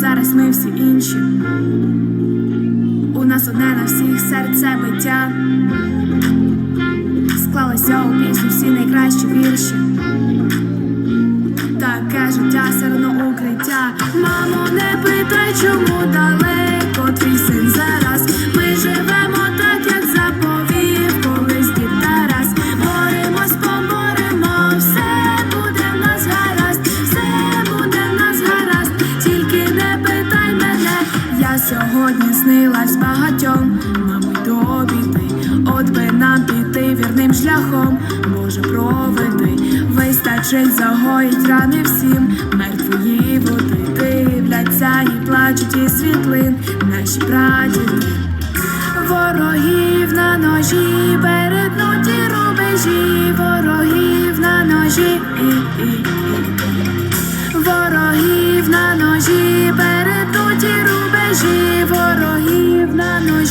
Зламались ми всі інші. У нас одне на всіх серце биття. Склалися у пісню всі найкращі вірші. Таке життя все одно укриття. Мамо, не питай, чому далеко твій син зараз. Снилась багатьом, й до біди. От би нам піти вірним шляхом, Боже, проведи, вистачить загоїть рани всім, мертвої води дивляться і плачуть із світлин, наші прадіди. Ворогів на ножі, перетнуті рубежі, ворогів на ножі. І, і, і. Ворогів на ножі, перетнуті рубежі,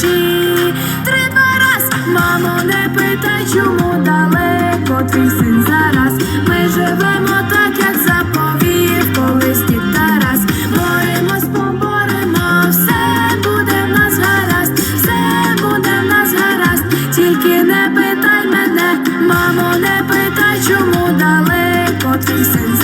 ножі. Три-два раз, мамо, не питай, чому далеко твій син зараз. Ми живемо так, як заповів колись дід Тарас. Боремось, поборемо, все буде в нас гаразд, все буде в нас гаразд, тільки не питай мене, мамо, не питай, чому далеко твій син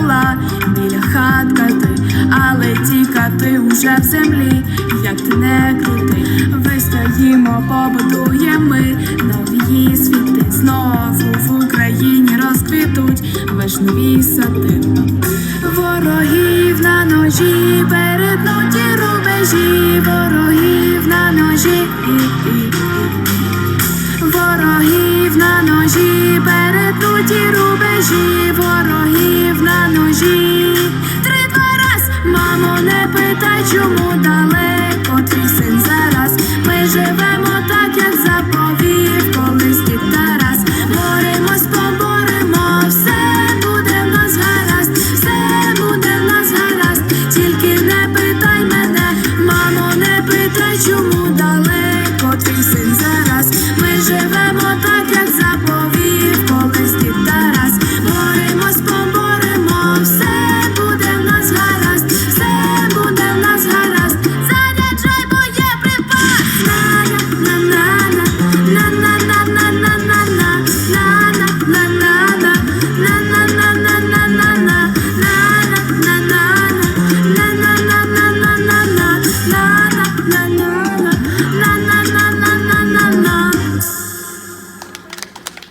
була біля хатка ти, але ті кати уже в землі, як ти не крути, вистоїмо, побудуємо ми нові світи. Знову в Україні розквітуть вишневі сади. Ворогів на ножі, перетнуті рубежі, ворогів на ножі. Ворогів на ножі, перетнуті рубежі, ворогів ножі. Три-два раз, мамо, не питай, чому далеко